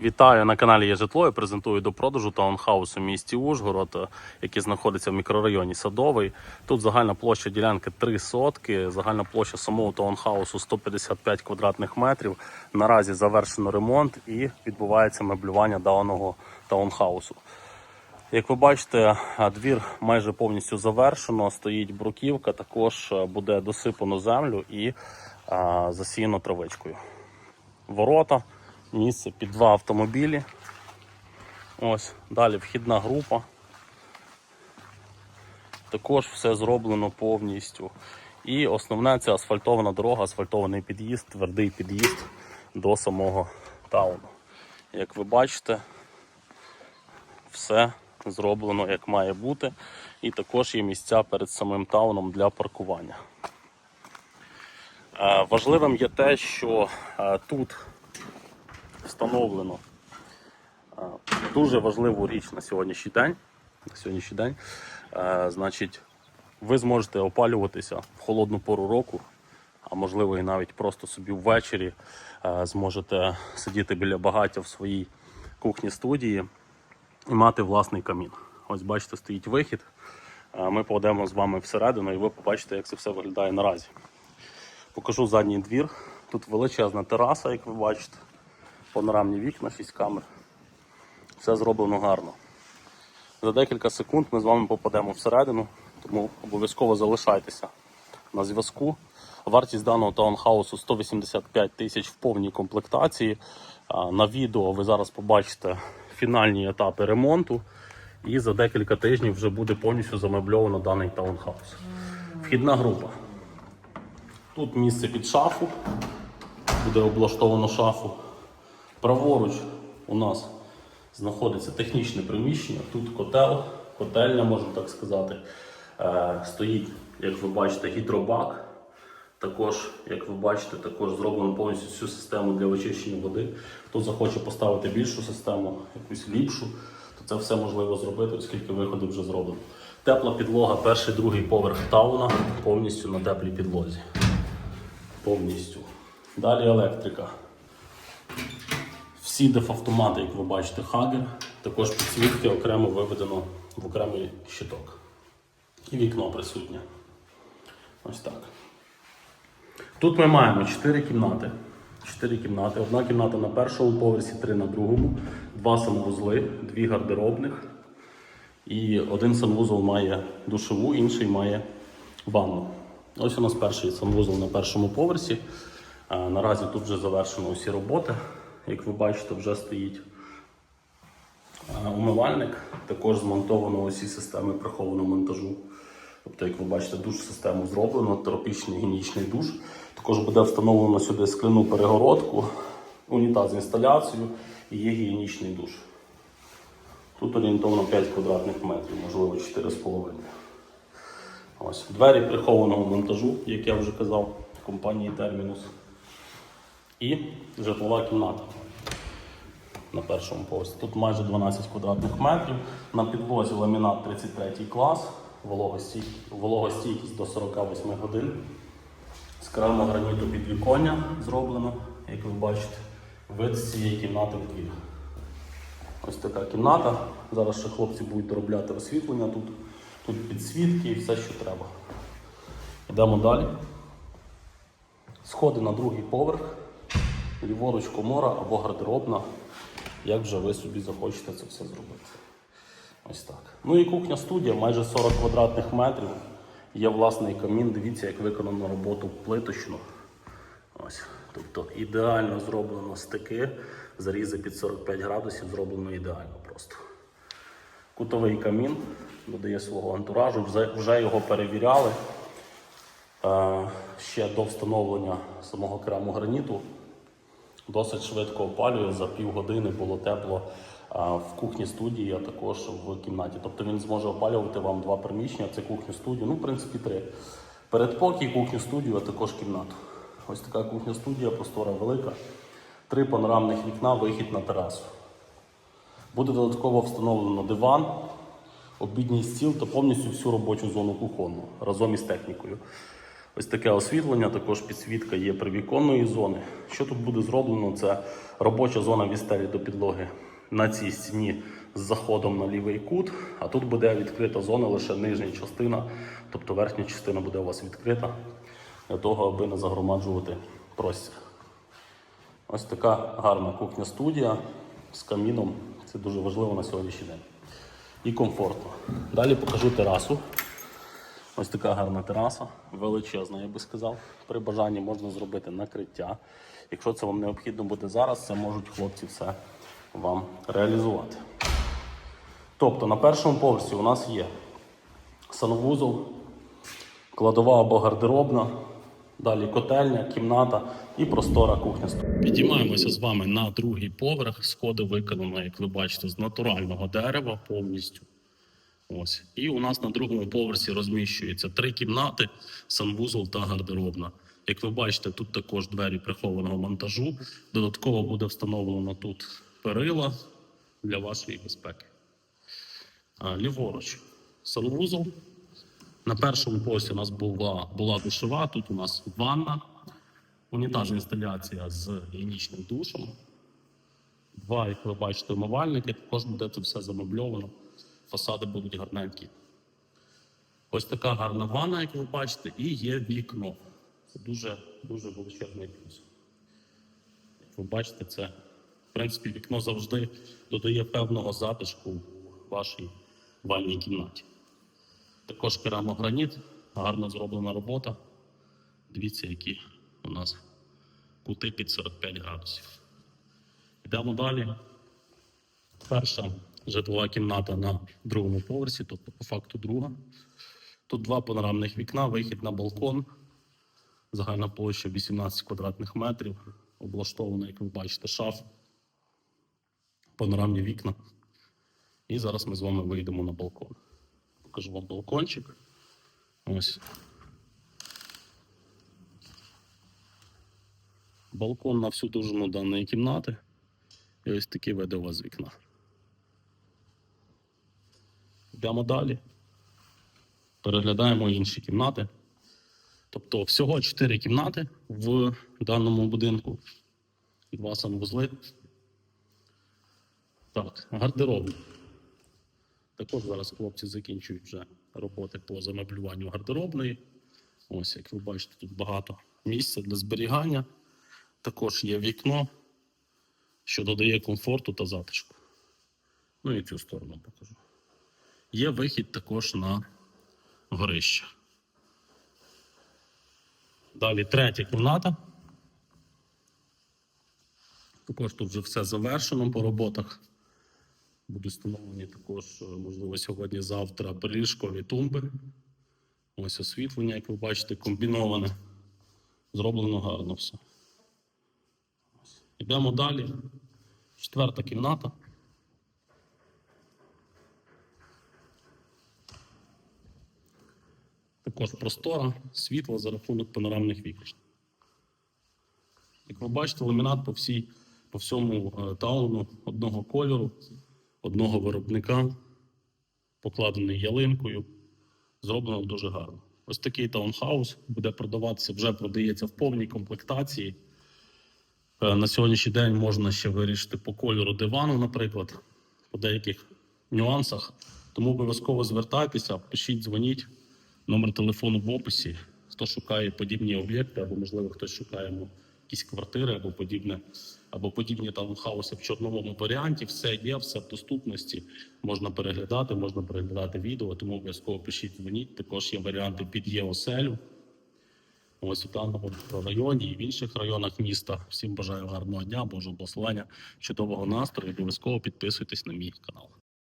Вітаю на каналі Є житло. Я презентую до продажу таунхаус у місті Ужгород, е, який знаходиться в мікрорайоні Садовий. Тут загальна площа ділянки 3 сотки, загальна площа самого таунхаусу 155 квадратних метрів. Наразі завершено ремонт і відбувається меблювання даного таунхаусу. Як ви бачите, двір майже повністю завершено. Стоїть бруківка, також е, буде досипано землю і засіяно травичкою. Ворота, місце під два автомобілі. Ось, далі вхідна група. Також все зроблено повністю. І основне це асфальтована дорога, асфальтований під'їзд, твердий під'їзд до самого тауну. Як ви бачите, все зроблено як має бути. І також є місця перед самим тауном для паркування. Е, Важливим є те, що е, тут встановлено е, дуже важливу річ на сьогоднішній день. На сьогоднішній день. Е, Значить, ви зможете опалюватися в холодну пору року, а можливо і навіть просто собі ввечері е, зможете сидіти біля багаття в своїй кухні студії і мати власний камін. Ось бачите, стоїть вихід. Ми поведемо з вами всередину і ви побачите, як це все виглядає наразі. Покажу задній двір. Тут величезна тераса, як ви бачите. Панорамні вікна, 6 камер. Все зроблено гарно. За декілька секунд ми з вами попадемо всередину, тому обов'язково залишайтеся на зв'язку. Вартість даного таунхаусу 185 тисяч в повній комплектації. На відео ви зараз побачите фінальні етапи ремонту. І за декілька тижнів вже буде повністю замебльовано даний таунхаус. Вхідна група. Тут місце під шафу, буде облаштовано шафу. Праворуч у нас знаходиться технічне приміщення. Тут котел, котельня, можна так сказати. Е, стоїть, як ви бачите, гідробак. Також, як ви бачите, також зроблено повністю всю систему для очищення води. Хто захоче поставити більшу систему, якусь ліпшу, то це все можливо зробити, оскільки виходи вже зроблено. Тепла підлога, перший, другий поверх тауна повністю на теплій підлозі. Повністю. Далі електрика. Всі дефавтомати, як ви бачите, хагер. Також підсвітки окремо виведено в окремий щиток. І вікно присутнє. Ось так. Тут ми маємо 4 кімнати. 4 кімнати. Одна кімната на першому поверсі, три на другому, два санвузли, дві гардеробних. І один санвузол має душову, інший має ванну. Ось у нас перший санвузол на першому поверсі. Наразі тут вже завершено усі роботи. Як ви бачите, вже стоїть умивальник. Також змонтовано усі системи прихованого монтажу. Тобто, як ви бачите, душ систему зроблено, тропічний гігієнічний душ. Також буде встановлено сюди скляну перегородку, унітаз з інсталяцією і є гігієнічний душ. Тут орієнтовно 5 квадратних метрів, можливо 4,5. Ось двері прихованого монтажу, як я вже казав, компанії Terminus. І житлова кімната на першому поверсі. Тут майже 12 квадратних метрів. На підлозі ламінат 33 клас, вологостійкість, до 48 годин. З керамограніту підвіконня зроблено, як ви бачите, вид з цієї кімнати в двір. Ось така кімната. Зараз ще хлопці будуть доробляти освітлення тут. Тут підсвітки і все, що треба. Йдемо далі. Сходи на другий поверх, ліворуч комора або гардеробна, як вже ви собі захочете це все зробити. Ось так. Ну і кухня студія, майже 40 квадратних метрів. Є власний камін. Дивіться, як виконано роботу плиточну. Ось. Тобто ідеально зроблено стики, зарізи під 45 градусів зроблено ідеально просто. Кутовий камін додає свого антуражу, вже, вже його перевіряли. Е, ще до встановлення самого керамограніту досить швидко опалює. За півгодини було тепло в кухні студії, а також в кімнаті. Тобто він зможе опалювати вам два приміщення, це кухню студію, ну, в принципі, три. Передпокій, кухню студію, а також кімнату. Ось така кухня студія, простора велика. Три панорамних вікна, вихід на терасу. Буде додатково встановлено диван, обідній стіл та повністю всю робочу зону кухонну разом із технікою. Ось таке освітлення, також підсвітка є привіконної зони. Що тут буде зроблено? Це робоча зона від до підлоги на цій стіні з заходом на лівий кут, а тут буде відкрита зона лише нижня частина, тобто верхня частина буде у вас відкрита для того, аби не загромаджувати простір. Ось така гарна кухня-студія з каміном. Це дуже важливо на сьогоднішній день. І комфортно. Далі покажу терасу. Ось така гарна тераса, величезна, я би сказав. При бажанні можна зробити накриття. Якщо це вам необхідно буде зараз, це можуть хлопці все вам реалізувати. Тобто на першому поверсі у нас є санвузол, кладова або гардеробна, далі котельня, кімната і простора кухня. Підіймаємося з вами на другий поверх. Сходи виконано, як ви бачите, з натурального дерева повністю. Ось. І у нас на другому поверсі розміщується три кімнати, санвузол та гардеробна. Як ви бачите, тут також двері прихованого монтажу. Додатково буде встановлено тут перила для вашої безпеки. Ліворуч санвузол. На першому поверсі у нас була, була душова, тут у нас ванна, унітажна інсталяція з гігієнічним душем. Два, як ви бачите, умивальники, також буде тут все замебльовано. Фасади будуть гарненькі. Ось така гарна ванна, як ви бачите, і є вікно. Це дуже, дуже величезний плюс. Як ви бачите, це, в принципі, вікно завжди додає певного затишку у вашій ванній кімнаті. Також керамограніт, гарно зроблена робота. Дивіться, які у нас кути під 45 градусів. Йдемо далі. Перша житлова кімната на другому поверсі, тобто по факту друга. Тут два панорамних вікна, вихід на балкон. Загальна площа 18 квадратних метрів. Облаштована, як ви бачите, шаф. Панорамні вікна. І зараз ми з вами вийдемо на балкон. Покажу вам балкончик. Ось. Балкон на всю довжину даної кімнати. І ось такі види у вас з вікна. Йдемо далі. Переглядаємо інші кімнати. Тобто всього 4 кімнати в даному будинку. Два санвузли. Так, гардероб. Також зараз хлопці закінчують вже роботи по замеблюванню гардеробної. Ось, як ви бачите, тут багато місця для зберігання. Також є вікно, що додає комфорту та затишку. Ну і цю сторону покажу. Є вихід також на горище. Далі третя кімната. Також тут вже все завершено по роботах. Будуть встановлені також, е, можливо, сьогодні-завтра приліжкові тумби. Ось освітлення, як ви бачите, комбіноване. Зроблено гарно все. Йдемо далі. Четверта кімната. Також простора, світло за рахунок панорамних вікон. Як ви бачите, ламінат по, всій, по всьому е, тауну одного кольору, одного виробника, покладений ялинкою. Зроблено дуже гарно. Ось такий таунхаус буде продаватися, вже продається в повній комплектації. Е, На сьогоднішній день можна ще вирішити по кольору дивану, наприклад, по деяких нюансах. Тому обов'язково звертайтеся, пишіть, дзвоніть. Номер телефону в описі. Хто шукає подібні об'єкти, або, можливо, хтось шукає ну, якісь квартири або подібне, або подібні таунхауси в чорновому варіанті. Все є, все в доступності. Можна переглядати, можна переглядати відео, тому обов'язково пишіть, дзвоніть. Також є варіанти під ЄОСЕЛю. Ось у даному районі і в інших районах міста. Всім бажаю гарного дня, Божого благословення, чудового настрою. Обов'язково підписуйтесь на мій канал.